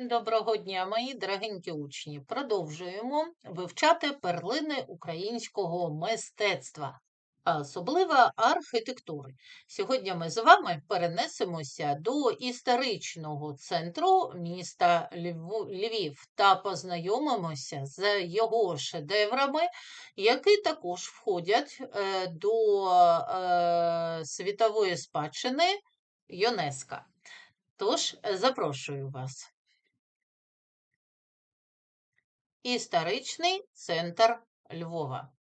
Доброго дня, мої дорогенькі учні. Продовжуємо вивчати перлини українського мистецтва, а особливо архітектури. Сьогодні ми з вами перенесемося до історичного центру міста Львів та познайомимося з його шедеврами, які також входять е, до е, світової спадщини ЮНЕСКО. Тож, запрошую вас. Історичний центр Львова.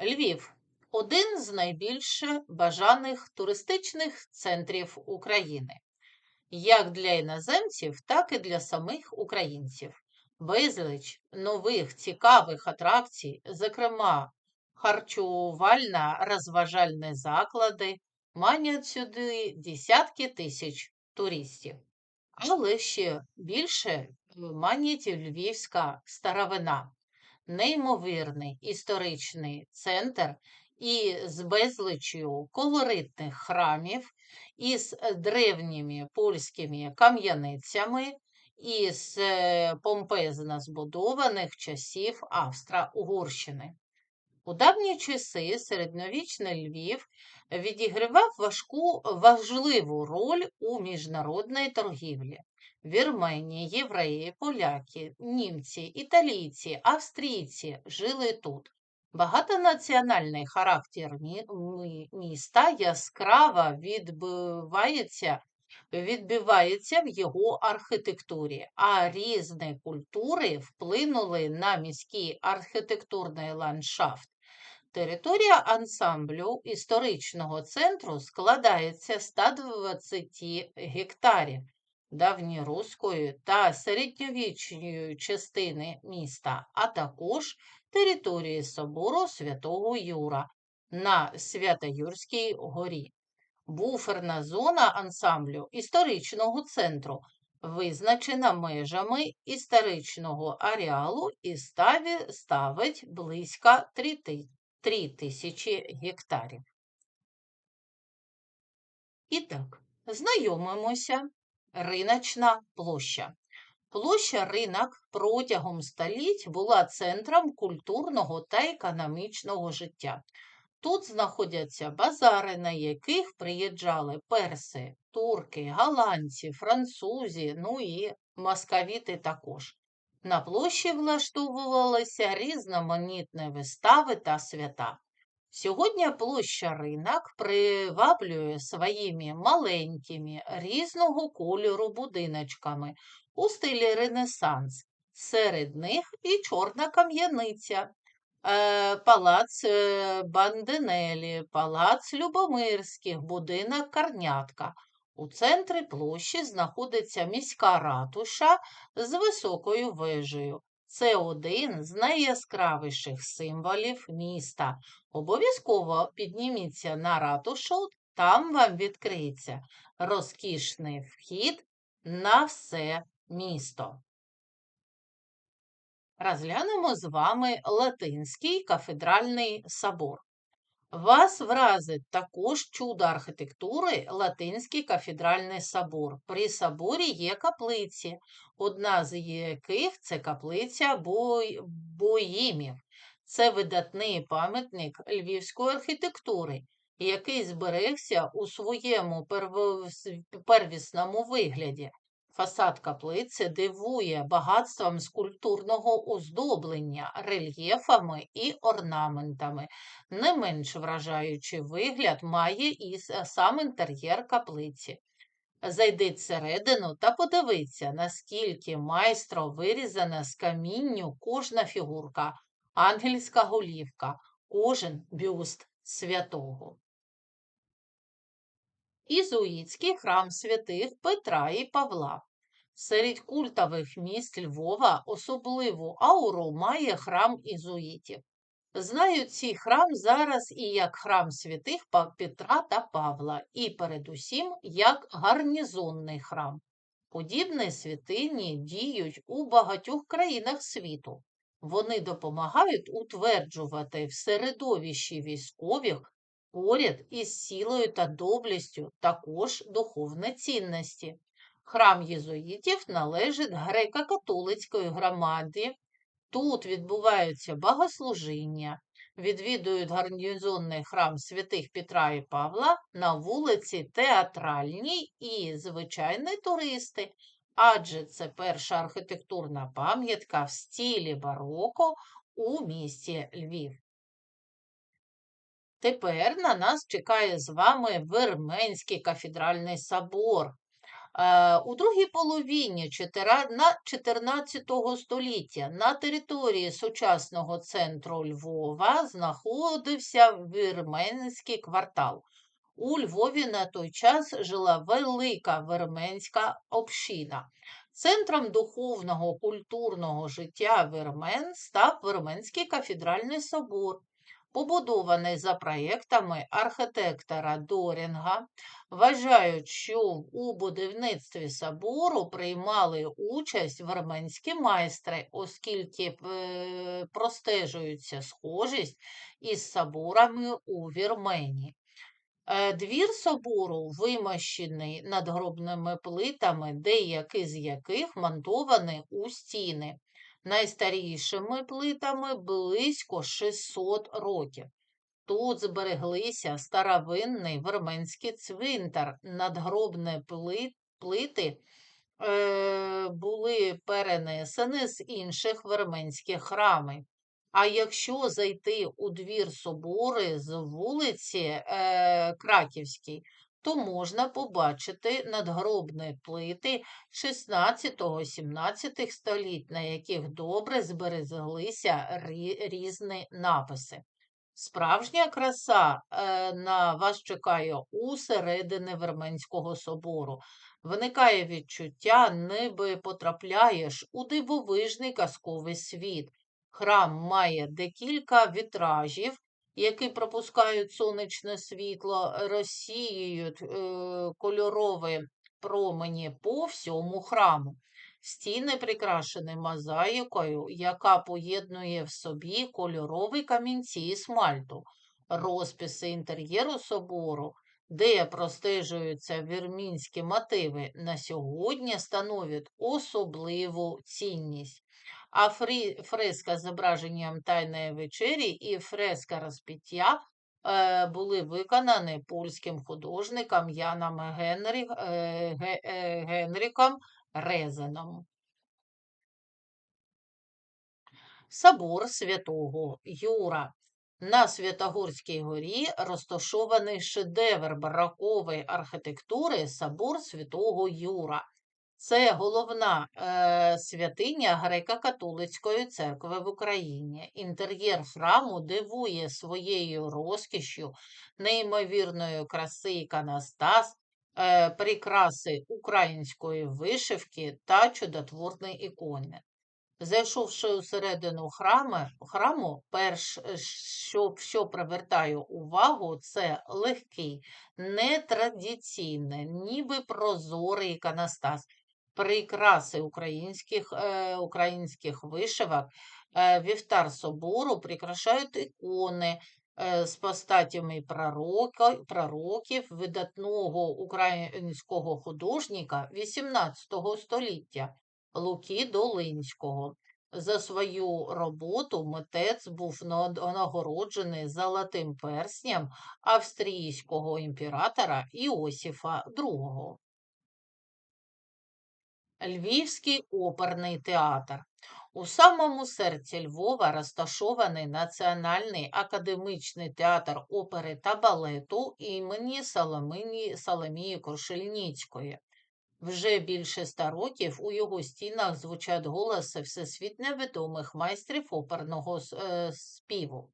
Львів один з найбільш бажаних туристичних центрів України, як для іноземців, так і для самих українців. Безліч нових цікавих атракцій, зокрема, харчувально-розважальні заклади, манять сюди десятки тисяч туристів. Але ще більше манить львівська старовина, неймовірний історичний центр із безличю колоритних храмів, із древніми польськими кам'яницями, із е, помпезно збудованих часів Австро-Угорщини. У давні часи середньовічний Львів відігравав важку важливу роль у міжнародній торгівлі. Вірмені, євреї, поляки, німці, італійці, австрійці жили тут. Багатонаціональний характер мі- мі- міста яскраво відбивається, відбивається в його архітектурі, а різні культури вплинули на міський архітектурний ландшафт. Територія ансамблю історичного центру складається з 120 гектарів давньоруської та середньовічної частини міста, а також території собору Святого Юра на Свято-Юрській горі. Буферна зона ансамблю історичного центру визначена межами історичного ареалу і ставить близько 3 3 тисячі гектарів. І так, знайомимося. Риночна площа. Площа ринок протягом століть була центром культурного та економічного життя. Тут знаходяться базари, на яких приїжджали перси, турки, голландці, французи, ну і московіти також. На площі влаштовувалися різноманітні вистави та свята. Сьогодні площа ринок приваблює своїми маленькими різного кольору будиночками у стилі Ренесанс. Серед них і чорна кам'яниця, палац е, Банденелі, палац Любомирських, будинок Карнятка. У центрі площі знаходиться міська ратуша з високою вежею. Це один з найяскравіших символів міста. Обов'язково підніміться на ратушу, там вам відкриється розкішний вхід на все місто. Розглянемо з вами Латинський кафедральний собор. Вас вразить також чудо архітектури Латинський кафедральний собор. При соборі є каплиці, одна з яких це каплиця Бой... Боїмів. Це видатний пам'ятник львівської архітектури, який зберегся у своєму первісному вигляді. Фасад каплиці дивує багатством скульптурного оздоблення, рельєфами і орнаментами. Не менш вражаючий вигляд має і сам інтер'єр каплиці. Зайдіть всередину та подивіться, наскільки майстро вирізана з камінню кожна фігурка, ангельська голівка, кожен бюст святого. Ізуїцький храм святих Петра і Павла. Серед культових місць Львова особливу ауру має храм ізуїтів. Знають цей храм зараз і як храм святих Петра та Павла, і передусім як гарнізонний храм. Подібні святині діють у багатьох країнах світу. Вони допомагають утверджувати в середовищі військових поряд із силою та доблестю також духовні цінності. Храм єзуїтів належить греко-католицької громаді. Тут відбуваються богослужіння, відвідують гарнізонний храм святих Петра і Павла на вулиці Театральній і звичайні туристи, адже це перша архітектурна пам'ятка в стілі бароко у місті Львів. Тепер на нас чекає з вами Верменський кафедральний собор. Е, У другій половині чотира- 14 століття на території сучасного центру Львова знаходився Вірменський квартал. У Львові на той час жила велика вірменська община. Центром духовного культурного життя вірмен став Вірменський кафедральний собор, побудований за проєктами архітектора Дорінга. Вважають, що у будівництві собору приймали участь вірменські майстри, оскільки е, простежується схожість із соборами у Вірменії. Е, Двір собору вимощений надгробними плитами, деякі з яких монтовані у стіни. Найстарішими плитами близько 600 років. Тут збереглися старовинний вірменський цвинтар, надгробні плити е, були перенесені з інших вірменських храмів. А якщо зайти у двір собори з вулиці е, Краківській, то можна побачити надгробні плити 16-17 століть, на яких добре збереглися різні написи. Справжня краса е, на вас чекає у середини Верменського собору. Виникає відчуття, ніби потрапляєш у дивовижний казковий світ. Храм має декілька вітражів, які пропускають сонячне світло, розсіюють е, кольорові промені по всьому храму. Стіни прикрашені мозаїкою, яка поєднує в собі кольорові камінці і смальту, розписи інтер'єру собору, де простежуються вірмінські мотиви, на сьогодні становлять особливу цінність. А фреска з зображенням Тайної вечері і фреска розпіття е, були виконані польським художником Яном Генрі, е, е, Генріком Резаном. Собор святого Юра. На Святогорській горі розташований шедевр барокової архітектури собор святого Юра. Це головна е, святиня греко-католицької церкви в Україні. Інтер'єр храму дивує своєю розкішшю, неймовірною краси іконостас, е, прикраси української вишивки та чудотворні ікони. Зайшовши усередину храму, храму, перш, е, що, що привертає увагу, це легкий, нетрадиційний, ніби прозорий іконостас, прикраси українських, е, українських вишивок, е, вівтар собору прикрашають ікони е, з постатями пророка, пророків, видатного українського художника XVIII століття. Луки Долинського. За свою роботу митець був нагороджений золотим персням австрійського імператора Іосифа II. Львівський оперний театр. У самому серці Львова розташований Національний академічний театр опери та балету імені Соломині Соломії Крушельніцької. Вже більше ста років у його стінах звучать голоси всесвітньо відомих майстрів оперного е, співу.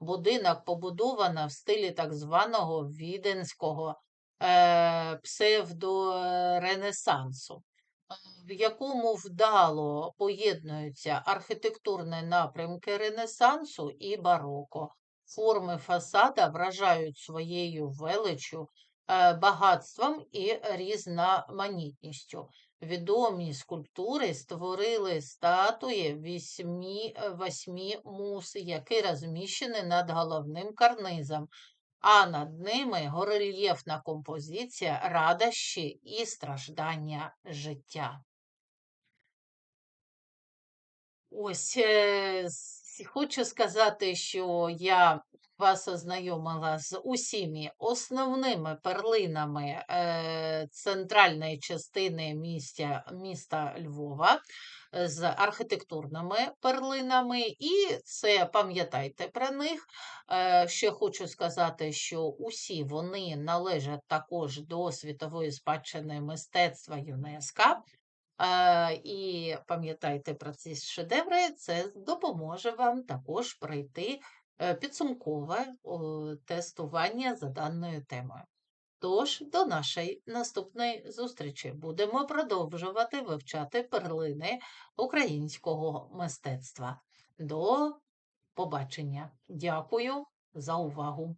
Будинок побудовано в стилі так званого віденського е, псевдоренесансу, в якому вдало поєднуються архітектурні напрямки Ренесансу і бароко. Форми фасада вражають своєю величчю, е, багатством і різноманітністю. Відомі скульптури створили статуї вісьмі, е, восьмі мус, які розміщені над головним карнизом, а над ними горельєфна композиція радощі і страждання життя. Ось е, хочу сказати, що я вас ознайомила з усіма основними перлинами е, центральної частини містя, міста Львова, е, з архітектурними перлинами, і це пам'ятайте про них. Е, Ще хочу сказати, що усі вони належать також до світової спадщини мистецтва ЮНЕСКО. Е, І пам'ятайте про ці шедеври, це допоможе вам також пройти підсумкове тестування за даною темою. Тож, до нашої наступної зустрічі будемо продовжувати вивчати перлини українського мистецтва. До побачення. Дякую за увагу!